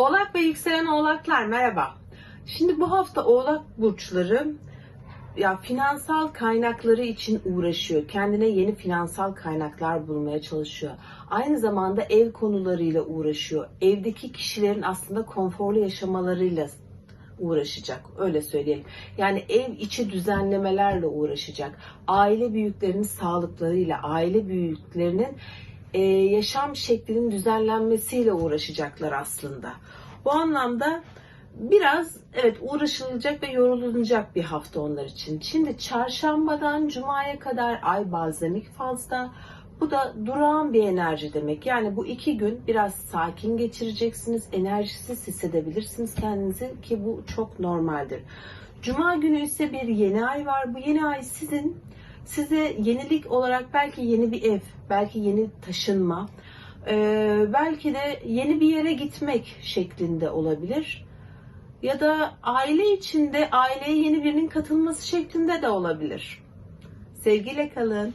Oğlak ve yükselen oğlaklar merhaba. Şimdi bu hafta oğlak burçları ya finansal kaynakları için uğraşıyor. Kendine yeni finansal kaynaklar bulmaya çalışıyor. Aynı zamanda ev konularıyla uğraşıyor. Evdeki kişilerin aslında konforlu yaşamalarıyla uğraşacak. Öyle söyleyelim. Yani ev içi düzenlemelerle uğraşacak. Aile büyüklerinin sağlıklarıyla, aile büyüklerinin e, yaşam şeklinin düzenlenmesiyle uğraşacaklar aslında. Bu anlamda biraz evet uğraşılacak ve yorulunacak bir hafta onlar için. Şimdi çarşambadan cumaya kadar ay balzamik fazla. Bu da durağan bir enerji demek. Yani bu iki gün biraz sakin geçireceksiniz. Enerjisiz hissedebilirsiniz kendinizi ki bu çok normaldir. Cuma günü ise bir yeni ay var. Bu yeni ay sizin size yenilik olarak belki yeni bir ev, belki yeni taşınma, eee, belki de yeni bir yere gitmek şeklinde olabilir. Ya da aile içinde aileye yeni birinin katılması şeklinde de olabilir. Sevgiyle kalın.